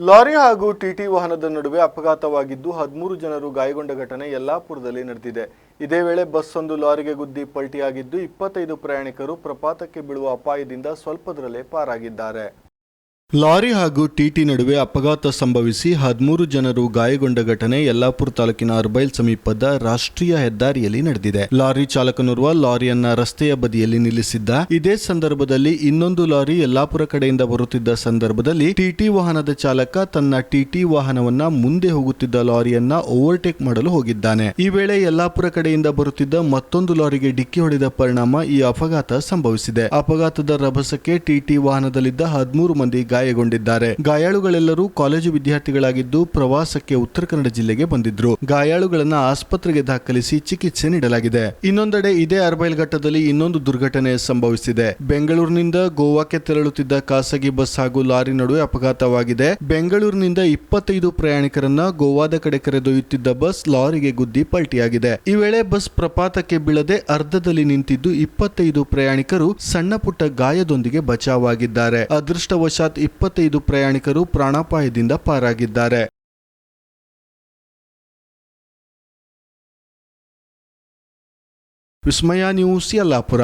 Lorry ಹಾಗೂ TT ವಾಹನದ ನಡುವೆ ಅಪಘಾತವಾಗಿದ್ದು ಹದಿಮೂರು ಜನರು ಗಾಯಗೊಂಡ ಘಟನೆ ಯಲ್ಲಾಪುರದಲ್ಲಿ ನಡೆದಿದೆ. ಇದೇ ವೇಳೆ ಬಸ್ ಒಂದು ಲಾರಿಗೆ ಗುದ್ದಿ ಪಲ್ಟಿಯಾಗಿದ್ದು ಇಪ್ಪತ್ತೈದು ಪ್ರಯಾಣಿಕರು ಪ್ರಪಾತಕ್ಕೆ ಬೀಳುವ ಅಪಾಯದಿಂದ ಸ್ವಲ್ಪದರಲ್ಲೇ ಪಾರಾಗಿದ್ದಾರೆ. ಲಾರಿ ಹಾಗೂ ಟಿಟಿ ನಡುವೆ ಅಪಘಾತ ಸಂಭವಿಸಿ ಹದಿಮೂರು ಜನರು ಗಾಯಗೊಂಡ ಘಟನೆ ಯಲ್ಲಾಪುರ ತಾಲೂಕಿನ ಅರ್ಬೈಲ್ ಸಮೀಪದ ರಾಷ್ಟ್ರೀಯ ಹೆದ್ದಾರಿಯಲ್ಲಿ ನಡೆದಿದೆ. ಲಾರಿ ಚಾಲಕನೋರ್ವ ಲಾರಿಯನ್ನ ರಸ್ತೆಯ ಬದಿಯಲ್ಲಿ ನಿಲ್ಲಿಸಿದ್ದ. ಇದೇ ಸಂದರ್ಭದಲ್ಲಿ ಇನ್ನೊಂದು ಲಾರಿ ಯಲ್ಲಾಪುರ ಕಡೆಯಿಂದ ಬರುತ್ತಿದ್ದ ಸಂದರ್ಭದಲ್ಲಿ ಟಿಟಿ ವಾಹನದ ಚಾಲಕ ತನ್ನ ಟಿಟಿ ವಾಹನವನ್ನ ಮುಂದೆ ಹೋಗುತ್ತಿದ್ದ ಲಾರಿಯನ್ನ ಓವರ್ಟೇಕ್ ಮಾಡಲು ಹೋಗಿದ್ದಾನೆ. ಈ ವೇಳೆ ಯಲ್ಲಾಪುರ ಕಡೆಯಿಂದ ಬರುತ್ತಿದ್ದ ಮತ್ತೊಂದು ಲಾರಿಗೆ ಡಿಕ್ಕಿ ಹೊಡೆದ ಪರಿಣಾಮ ಈ ಅಪಘಾತ ಸಂಭವಿಸಿದೆ. ಅಪಘಾತದ ರಭಸಕ್ಕೆ ಟಿಟಿ ವಾಹನದಲ್ಲಿದ್ದ ಹದಿಮೂರು ಮಂದಿ ಗಾಯಗೊಂಡಿದ್ದಾರೆ. ಗಾಯಾಳುಗಳೆಲ್ಲರೂ ಕಾಲೇಜು ವಿದ್ಯಾರ್ಥಿಗಳಾಗಿದ್ದು ಪ್ರವಾಸಕ್ಕೆ ಉತ್ತರ ಕನ್ನಡ ಜಿಲ್ಲೆಗೆ ಬಂದಿದ್ರು. ಗಾಯಾಳುಗಳನ್ನ ಆಸ್ಪತ್ರೆಗೆ ದಾಖಲಿಸಿ ಚಿಕಿತ್ಸೆ ನೀಡಲಾಗಿದೆ. ಇನ್ನೊಂದೆಡೆ ಇದೇ ಅರ್ಬೈಲ್ ಘಟ್ಟದಲ್ಲಿ ಇನ್ನೊಂದು ದುರ್ಘಟನೆ ಸಂಭವಿಸಿದೆ. ಬೆಂಗಳೂರಿನಿಂದ ಗೋವಾಕ್ಕೆ ತೆರಳುತ್ತಿದ್ದ ಖಾಸಗಿ ಬಸ್ ಹಾಗೂ ಲಾರಿ ನಡುವೆ ಅಪಘಾತವಾಗಿದೆ. ಬೆಂಗಳೂರಿನಿಂದ ಇಪ್ಪತ್ತೈದು ಪ್ರಯಾಣಿಕರನ್ನ ಗೋವಾದ ಕಡೆ ಕರೆದೊಯ್ಯುತ್ತಿದ್ದ ಬಸ್ ಲಾರಿಗೆ ಗುದ್ದಿ ಪಲ್ಟಿಯಾಗಿದೆ. ಈ ವೇಳೆ ಬಸ್ ಪ್ರಪಾತಕ್ಕೆ ಬೀಳದೆ ಅರ್ಧದಲ್ಲಿ ನಿಂತಿದ್ದು ಇಪ್ಪತ್ತೈದು ಪ್ರಯಾಣಿಕರು ಸಣ್ಣ ಪುಟ್ಟ ಗಾಯದೊಂದಿಗೆ ಬಚಾವಾಗಿದ್ದಾರೆ ಅದೃಷ್ಟವಶಾತ್ ಇಪ್ಪತ್ತೈದು ಪ್ರಯಾಣಿಕರು ಪ್ರಾಣಾಪಾಯದಿಂದ ಪಾರಾಗಿದ್ದಾರೆ. ವಿಸ್ಮಯ ನ್ಯೂಸ್ ಯಲ್ಲಾಪುರ.